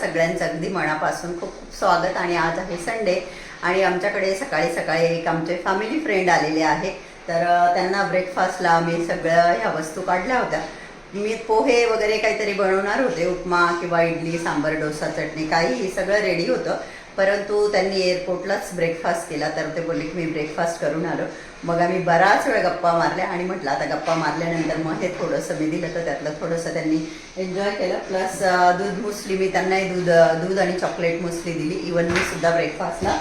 सगळ्यांचं अगदी मनापासून खूप खूप स्वागत. आणि आज आहे संडे आणि आमच्याकडे सकाळी सकाळी एक आमचे फॅमिली फ्रेंड आलेले आहे. तर त्यांना ब्रेकफास्टला मी सगळ्या ह्या वस्तू काढल्या होत्या. मी पोहे वगैरे काहीतरी बनवणार होते उपमा किंवा इडली सांबर डोसा चटणी काही सगळं रेडी होतं. परंतु त्यांनी एअरपोर्टलाच ब्रेकफास्ट केला तर ते बोलले की मी ब्रेकफास्ट करून आलो. मग आम्ही बराच वेळ गप्पा मारल्या आणि म्हटलं आता गप्पा मारल्यानंतर मग हे थोडंसं मी दिलं तर त्यातलं थोडंसं त्यांनी एन्जॉय केलं. प्लस दूध मुसली मी त्यांनाही दूध दूध आणि चॉकलेट मुसली दिली. इवन मी सुद्धा ब्रेकफास्टला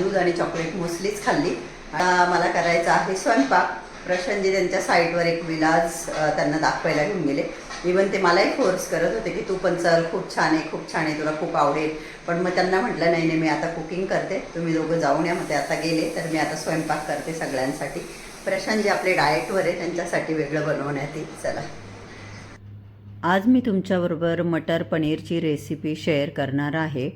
दूध आणि चॉकलेट मुसलीच खाल्ली. मला करायचं आहे स्वयंपाक. प्रशांतजी त्यांच्या साईटवर एक विलाज त्यांना दाखवायला घेऊन गेले. इवन ते मलाही फोर्स करत होते की तू पण चल खूप छान आहे खूप छान आहे तुला खूप आवडेल. पण मग त्यांना म्हटलं नाही नाही मी आता कुकिंग करते. तुम्ही दोघं जाऊन या. मग ते आता गेले तर मी आता स्वयंपाक करते सगळ्यांसाठी. प्रशांत जे आपले डाएटवर आहे त्यांच्यासाठी वेगळं बनवण्यात येईल. चला. आज मी तुमच्याबरोबर मटर पनीरची रेसिपी शेअर करणार आहे.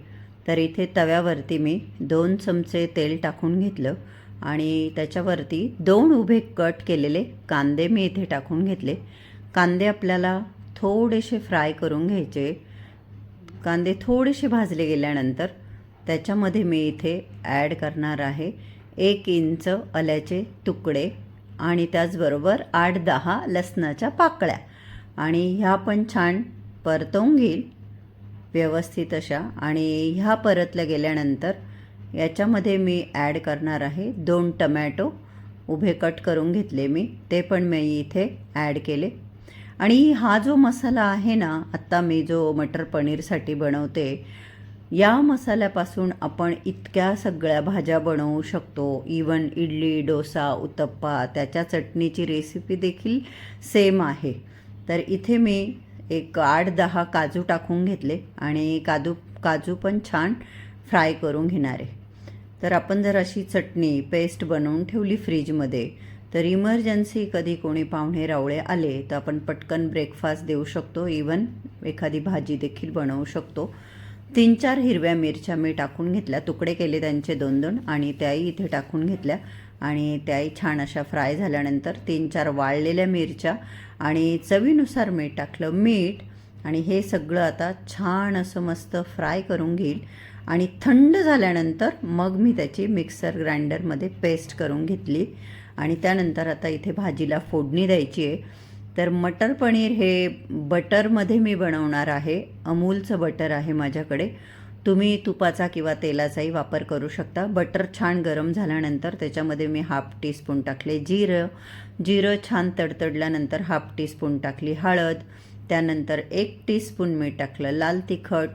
तर इथे तव्यावरती मी दोन चमचे तेल टाकून घेतलं आणि त्याच्यावरती दोन उभे कट केलेले कांदे मी इथे टाकून घेतले. कांदे आपल्याला थोडेसे फ्राय करून घ्यायचे. कांदे थोडेसे भाजले गेल्यानंतर त्याच्यामध्ये मी इथे ॲड करणार आहे एक इंच आल्याचे तुकडे आणि त्याचबरोबर आठ दहा लसणाच्या पाकळ्या. आणि ह्या पण छान परतवून घेईल व्यवस्थित अशा. आणि ह्या परतल्या गेल्यानंतर याच्यामध्ये मी ॲड करणार आहे दोन टमॅटो. उभे कट करून घेतले मी. ते पण मी इथे ॲड केले. आणि हा जो मसाला आहे ना आत्ता मी जो मटर पनीरसाठी बनवते या मसाल्यापासून आपण इतक्या सगळ्या भाज्या बनवू शकतो. इवन इडली डोसा उत्तप्पा त्याच्या चटणीची रेसिपी देखील सेम आहे. तर इथे मी एक आठ दहा काजू टाकून घेतले आणि काजू काजू पण छान फ्राय करून घेणार आहे. तर आपण जर अशी चटणी पेस्ट बनवून ठेवली फ्रीजमध्ये तर इमर्जन्सी कधी कोणी पाहुणे रावळे आले तर आपण पटकन ब्रेकफास्ट देऊ शकतो. इवन एखादी भाजी देखील बनवू शकतो. तीन चार हिरव्या मिरच्या मी टाकून घेतल्या. तुकडे केले त्यांचे दोन दोन आणि त्याही इथे टाकून घेतल्या. आणि त्याही छान अशा फ्राय झाल्यानंतर तीन चार वाळलेल्या मिरच्या आणि चवीनुसार मीठ टाकलं. मीठ आणि हे सगळं आता छान असं मस्त फ्राय करून घेईल. आणि थंड झाल्यानंतर मग मी त्याची मिक्सर ग्राइंडरमध्ये पेस्ट करून घेतली. आणि त्यानंतर आता इथे भाजीला फोडणी द्यायची आहे. तर मटर पनीर हे बटरमध्ये मी बनवणार आहे. अमूलचं बटर आहे माझ्याकडे. तुम्ही तुपाचा किंवा तेलाचाही वापर करू शकता. बटर छान गरम झाल्यानंतर त्याच्यामध्ये मी हाफ टीस्पून टाकले जिरं. जिरं छान तडतडल्यानंतर हाफ टीस्पून टाकली हळद. त्यानंतर एक टीस्पून मीठ टाकलं लाल तिखट.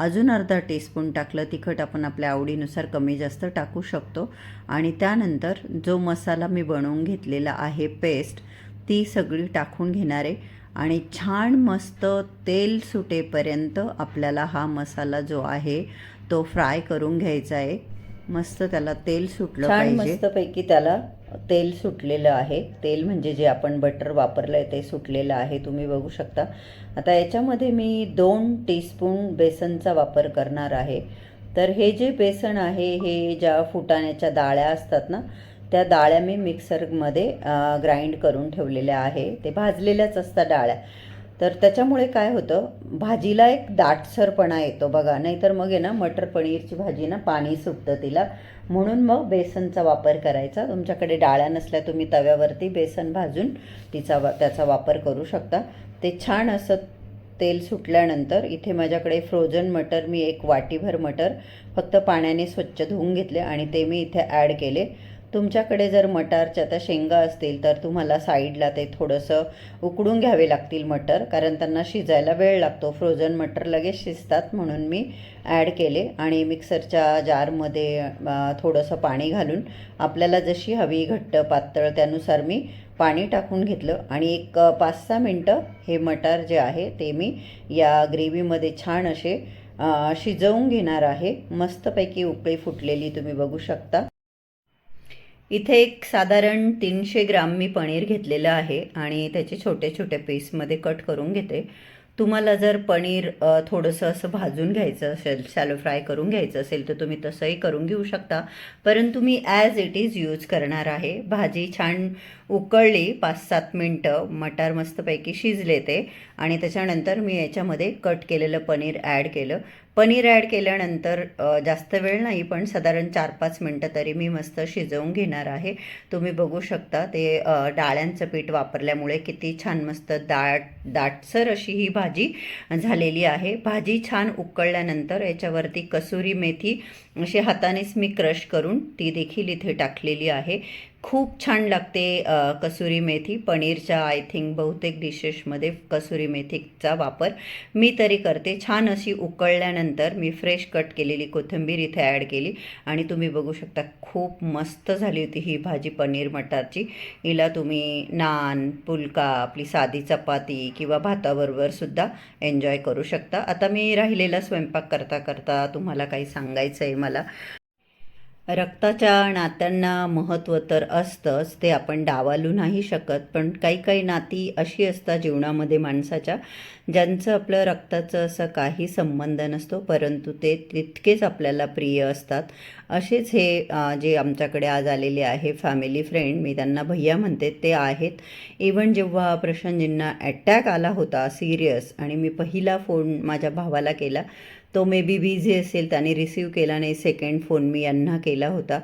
अजून अर्धा टीस्पून टाकलं तिखट आपण आपल्या आवडीनुसार कमी जास्त टाकू शकतो. आणि त्यानंतर जो मसाला मी बनवून घेतलेला आहे पेस्ट ती सगळी टाकून घेणार आहे. आणि छान मस्त तेल सुटेपर्यंत आपल्याला हा मसाला जो आहे तो फ्राय करून घ्यायचा आहे. मस्त त्याला तेल सुटलं पाहिजे. मस्तपैकी त्याला तेल सुटलेलं आहे. तेल म्हणजे जे आपण बटर वापरलं आहे ते सुटलेलं आहे. तुम्ही बघू शकता. आता याच्यामध्ये मी दोन टीस्पून बेसनचा वापर करणार आहे. तर हे जे बेसन आहे हे ज्या फुटाण्याच्या डाळ्या असतात ना त्या डाळ्या मी मिक्सरमध्ये ग्राइंड करून ठेवलेल्या आहे. ते भाजलेल्याच असतात डाळ्या. तर त्याच्यामुळे काय होतं? भाजीला एक दाटसरपणा येतो बघा. नाहीतर मग आहे ना मटर पनीरची भाजी ना पाणी सुटतं तिला. म्हणून मग बेसनचा वापर करायचा. तुमच्याकडे डाळ्या नसल्या तुम्ही तव्यावरती बेसन भाजून तिचा वा त्याचा वापर करू शकता. ते छान असं तेल सुटल्यानंतर इथे माझ्याकडे फ्रोझन मटर मी एक वाटीभर मटर फक्त पाण्याने स्वच्छ धुवून घेतले आणि ते मी इथे ॲड केले. तुमच्याकडे जर मटारच्या आता शेंगा असतील तर तुम्हाला साईडला ते थोडंसं उकडून घ्यावे लागतील मटर कारण त्यांना शिजायला वेळ लागतो. फ्रोझन मटर लगेच शिजतात म्हणून मी ॲड केले आणि मिक्सरच्या जारमध्ये थोडंसं पाणी घालून आपल्याला जशी हवी घट्ट पातळ त्यानुसार मी पाणी टाकून घेतलं. आणि एक पाच सहा मिनटं हे मटार जे आहे ते मी या ग्रेव्हीमध्ये छान असे शिजवून घेणार आहे. मस्तपैकी उकळी फुटलेली तुम्ही बघू शकता. इथे एक साधारण तीनशे ग्राम मी पनीर घेतलेलं आहे आणि त्याचे छोटे छोटे पीसमध्ये कट करून घेते. तुम्हाला जर पनीर थोडंसं असं भाजून घ्यायचं असेल सॅलो फ्राय करून घ्यायचं असेल तर तुम्ही तसंही करून घेऊ शकता. परंतु मी ॲज इट इज यूज करणार आहे. भाजी छान उकळली पाच सात मिनटं मटार मस्तपैकी शिजले ते. आणि त्याच्यानंतर मी याच्यामध्ये कट केलेलं पनीर ॲड केलं. पनीर ॲड केल्यानंतर जास्त वेळ नाही पण साधारण चार पाच मिनटं तरी मी मस्त शिजवून घेणार आहे. तुम्ही बघू शकता ते डाळ्यांचं पीठ वापरल्यामुळे किती छान मस्त दाट दाटसर अशी ही भाजी झालेली आहे. भाजी छान उकळल्यानंतर याच्यावरती कसुरी मेथी अशी हातानेच मी क्रश करून ती देखील इथे टाकलेली आहे. खूप छान लागते कसुरी मेथी. पनीरच्या आय थिंक बहुतेक डिशेसमध्ये कसुरी मेथीचा वापर मी तरी करते. छान अशी उकळल्यानंतर मी फ्रेश कट केलेली कोथिंबीर इथे ॲड केली आणि तुम्ही बघू शकता खूप मस्त झाली होती ही भाजी पनीर मटारची. हिला तुम्ही नान पुलका आपली साधी चपाती किंवा भाताबरोबर सुद्धा एन्जॉय करू शकता. आता मी राहिलेला स्वयंपाक करता करता तुम्हाला काही सांगायचं आहे मला. रक्ताच्या नात्यांना महत्त्व तर असतंच ते आपण डावालू नाही शकत. पण काही काही नाती अशी असतात जीवनामध्ये माणसाच्या ज्यांचं आपलं रक्ताचं असं काही संबंध नसतो परंतु ते तितकेच आपल्याला प्रिय असतात. असेच हे जे आमच्याकडे आज आलेले आहे फॅमिली फ्रेंड मी त्यांना भैया म्हणते ते आहेत. इवन जेव्हा प्रशांतजींना अटॅक आला होता सिरियस आणि मी पहिला फोन माझ्या भावाला केला तो मे बी बिझी असेल त्याने रिसीव केला नाही सेकंड फोन मी यांना केला होता.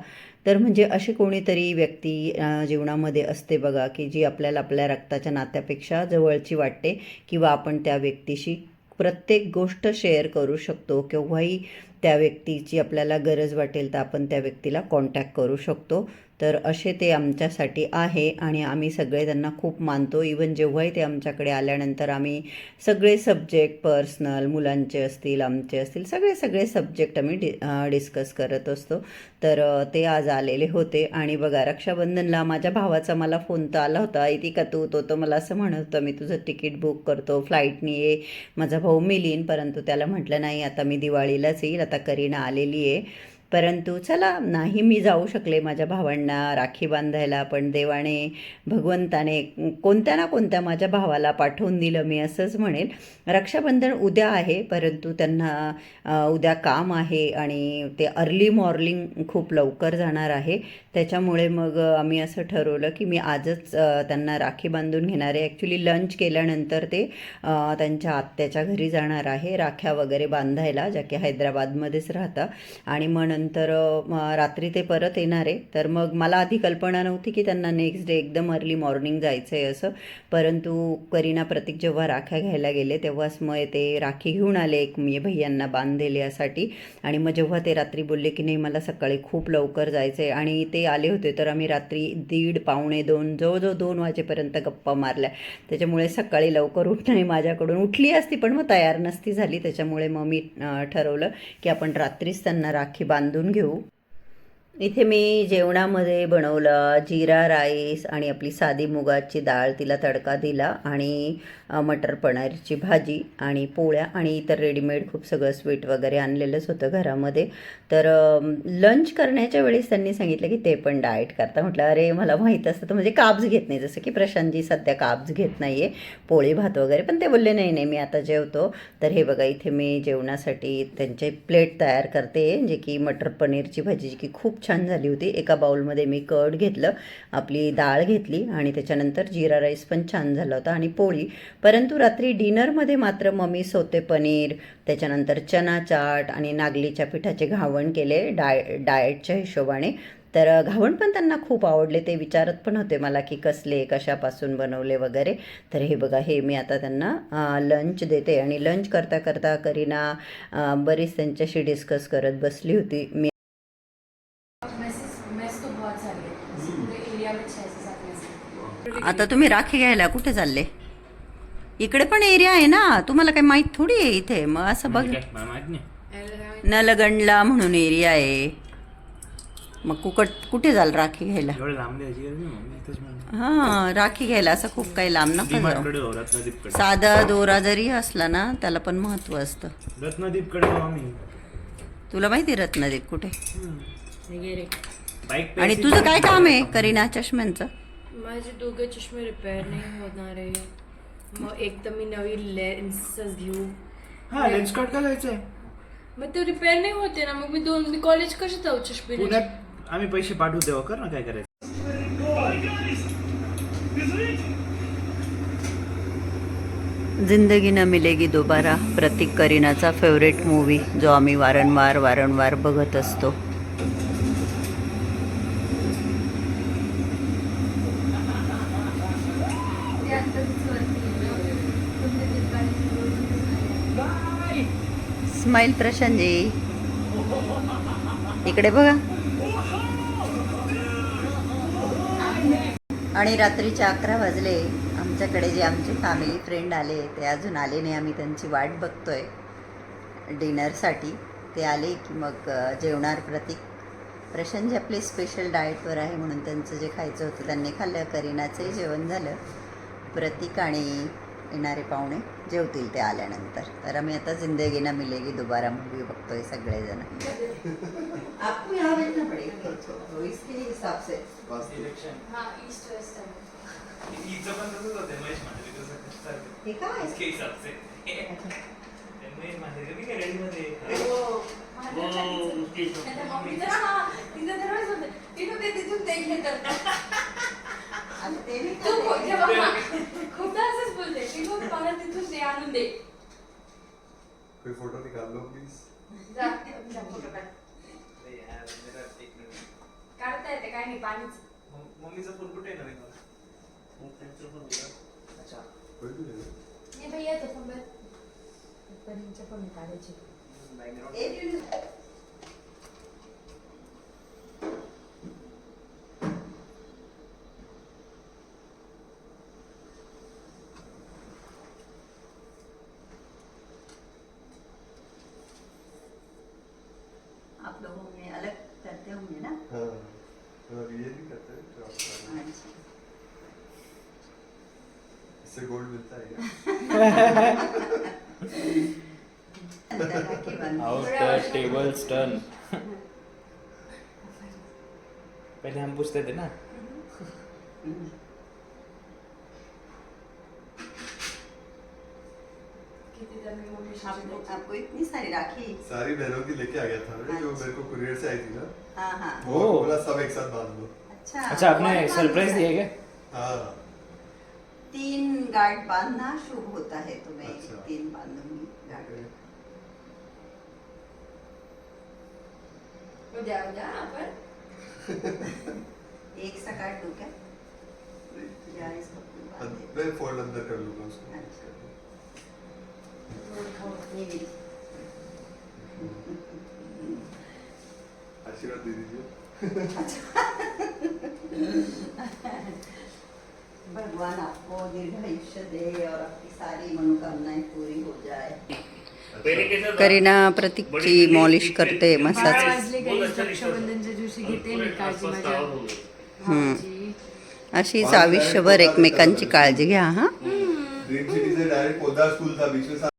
तर म्हणजे अशी कोणीतरी व्यक्ती जीवनामध्ये असते बघा की जी आपल्याला आपल्या रक्ताच्या नात्यापेक्षा जवळची वाटते किंवा आपण त्या व्यक्तीशी प्रत्येक गोष्ट शेअर करू शकतो. केव्हाही त्या व्यक्तीची आपल्याला गरज वाटेल तर आपण त्या व्यक्तीला कॉन्टॅक्ट करू शकतो. तर असे ते आमच्यासाठी आहे आणि आम्ही सगळे त्यांना खूप मानतो. इवन जेव्हाही ते आमच्याकडे आल्यानंतर आम्ही सगळे सब्जेक्ट पर्सनल मुलांचे असतील आमचे असतील सगळे सगळे सब्जेक्ट आम्ही डि डिस्कस करत असतो. तर ते आज आलेले होते आणि बघा रक्षाबंधनला माझ्या भावाचा मला फोन तर आला होता. इथे का तू? तो तर मला असं म्हणत होतं मी तुझं तिकीट बुक करतो. फ्लाईटनी ये माझा भाऊ मिलीन. परंतु त्याला म्हटलं नाही आता मी दिवाळीलाच येईल. आता करीना आलेली आहे. परंतु चला नाही मी जाऊ शकले माझ्या भावांना राखी बांधायला पण देवाने भगवंताने कोणत्या ना कोणत्या माझ्या भावाला पाठवून दिलं मी असंच म्हणेल. रक्षाबंधन उद्या आहे परंतु त्यांना उद्या काम आहे आणि ते अर्ली मॉर्निंग खूप लवकर जाणार आहे. त्याच्यामुळे मग आम्ही असं ठरवलं की मी आजच त्यांना राखी बांधून घेणार आहे. ॲक्च्युली लंच केल्यानंतर ते त्यांच्या आत्याच्या घरी जाणार आहे राख्या वगैरे बांधायला ज्या की हैदराबादमध्येच राहतात आणि मग नंतर रात्री ते परत येणार आहे. तर मग मला आधी कल्पना नव्हती की त्यांना नेक्स्ट डे एकदम अर्ली मॉर्निंग जायचं आहे असं. परंतु करीना प्रतीक जेव्हा राख्या घ्यायला गेले तेव्हाच मग ते राखी घेऊन आले एक मी भैयांना बांधलेले यासाठी. आणि मग जेव्हा ते रात्री बोलले की नाही मला सकाळी खूप लवकर जायचं आहे आणि ते आले होते तर आम्ही रात्री दीड पावणे दोन जवळजवळ दोन वाजेपर्यंत गप्पा मारल्या. त्याच्यामुळे सकाळी लवकर उठणे माझ्याकडून उठली असती पण मग तयार नसती झाली. त्याच्यामुळे मग मी ठरवलं की आपण रात्रीच त्यांना राखी बांधून घेऊ. इथे मी जेवणामध्ये बनवलं जिरा राईस आणि आपली साधी मुगाची डाळ तिला तडका दिला आणि मटर पनीरची भाजी आणि पोळ्या आणि इतर रेडीमेड खूप सगळं स्वीट वगैरे आणलेलंच होतं घरामध्ये. तर लंच करण्याच्या वेळेस त्यांनी सांगितलं की ते पण डाएट करता. म्हटलं अरे मला माहीत असतं. तर म्हणजे काब्ज घेत नाही. जसं की प्रशांतजी सध्या काब्ज घेत नाही आहे पोळी भात वगैरे. पण ते बोलले नाही नाही मी आता जेवतो. तर हे बघा इथे मी जेवणासाठी त्यांचे प्लेट तयार करते जे की मटर पनीरची भाजी जी की खूप छान झाली होती. एका बाउलमध्ये मी कर्ड घेतलं आपली डाळ घेतली आणि त्याच्यानंतर जिरा राईस पण छान झाला होता आणि पोळी. परंतु रात्री डिनरमध्ये मात्र मम्मी सोते पनीर त्याच्यानंतर चना चाट आणि नागलीच्या पिठाचे घावण केले डाय डाएटच्या हिशोबाने. तर घावण पण त्यांना खूप आवडले ते विचारत पण होते मला की कसले कशापासून बनवले वगैरे. तर हे बघा हे मी आता त्यांना लंच देते. आणि लंच करता करता करीना बरीच त्यांच्याशी डिस्कस करत बसली होती. मी मैसेज मैस तो बहुत सारी है जैसे पूरे एरिया में छः से सात मैसेज आता तुम्ही राखी घ्यायला कुठे चालले? इकडे पण एरिया आहे ना. तुम्हाला काही माहीत थोडी आहे इथे. मग असं बघ. नलगंडला म्हणून एरिया आहे. मग कुकट कुठे जाल राखी घ्यायला? हां राखी घ्यायला असं खूप काही लांब जाऊ. रत्नदीपकडे. साधा दोरा जरी असला ना त्याला पण महत्त्व असतं. आम्ही. तुला माहिती आहे रत्नदीप कुठे? बाईक आणि तुझं काय काम आहे करीना चष्म्यांचं? माझे दोघे चष्मे रिपेअर नाही होणार आहे. मग एक तर मी नवी लेन्सच घेऊ. हा लेन्स कार्ड का जायचंय मग ते रिपेअर नाही होते ना मग मी दोन मी कॉलेज कशी जाऊ चष्मे पुण्यात आम्ही पैसे पाठवू तेव्हा कर ना काय करायचं? जिंदगी न मिलेगी दोबारा प्रतीक करीनाचा फेवरेट मूवी जो आम्ही वारंवार वारंवार बघत असतो. स्माईल प्रशांतजी इकडे बघा. आणि रात्रीचे अकरा वाजले. आमच्याकडे जे आमचे फॅमिली फ्रेंड आले ते अजून आले नाही. आम्ही त्यांची वाट बघतोय. डिनरसाठी ते आले की मग जेवणार प्रतीक. प्रशांतजी आपले स्पेशल डाएटवर आहे म्हणून त्यांचं जे खायचं होतं त्यांनी खाल्लं. करीनाचंही जेवण झालं. प्रतीक आणि येणारे पाहुणे जेवतील ते आल्यानंतर. तर आम्ही आता जिंदगी ना मिलेगी दुबारा मूवी बघतोय सगळेजण. आपको यहाँ बैठना पड़ेगा. तो इसके हिसाब से. हा ईस्ट वेस्ट आहे हे? काय आता ते नाही खाते. खूपदा असंच बोलते ती मग मला तिथून ते आणून दे कोई फोटो निकाल लो प्लीज जा, जा, photo काढ. काढता येते काय नाही पाणीच मम्मीचा फोन कुठे येणार आहे कोई भी ले लो नाही येतो पण बरं. परींचे पण काढायचे ए, बांधते. आउट टेबल टर्न पहले हम पूछते थे ना? आपको इतनी सारी राखी? सारी बहनों की लेके आ गया था मैं जो मेरे को कुरियर से आई थी ना। हाँ हाँ। वो बोला सब एक साथ बाँध लो। अच्छा। अच्छा आपने सरप्राइज़ दिया क्या? हाँ। तीन गाठ बांधना शुभ होता है तो मैं अच्छा। तीन बांधूँगी गाठ उद्या उद्या आपण. एक सा काट दूं क्या या इसको बांध दे? मैं फोल्ड अंदर कर लूंगा उसको अच्छा। रोल खाऊ. ये भी आशीर्वाद दे दीजिए भगवान आपको दीर्घायुष्य दे और आपकी सारी मनोकामनाएं पूरी हो जाए। करीना प्रतीकची मॉलिश करते मसाज। वाजले काही रक्षाबंधनच्या दिवशी घेते मी काळजी माझ्या हम्म. भावाची. अशीच आयुष्यभर एकमेकांची काळजी घ्या हा डायरेक्ट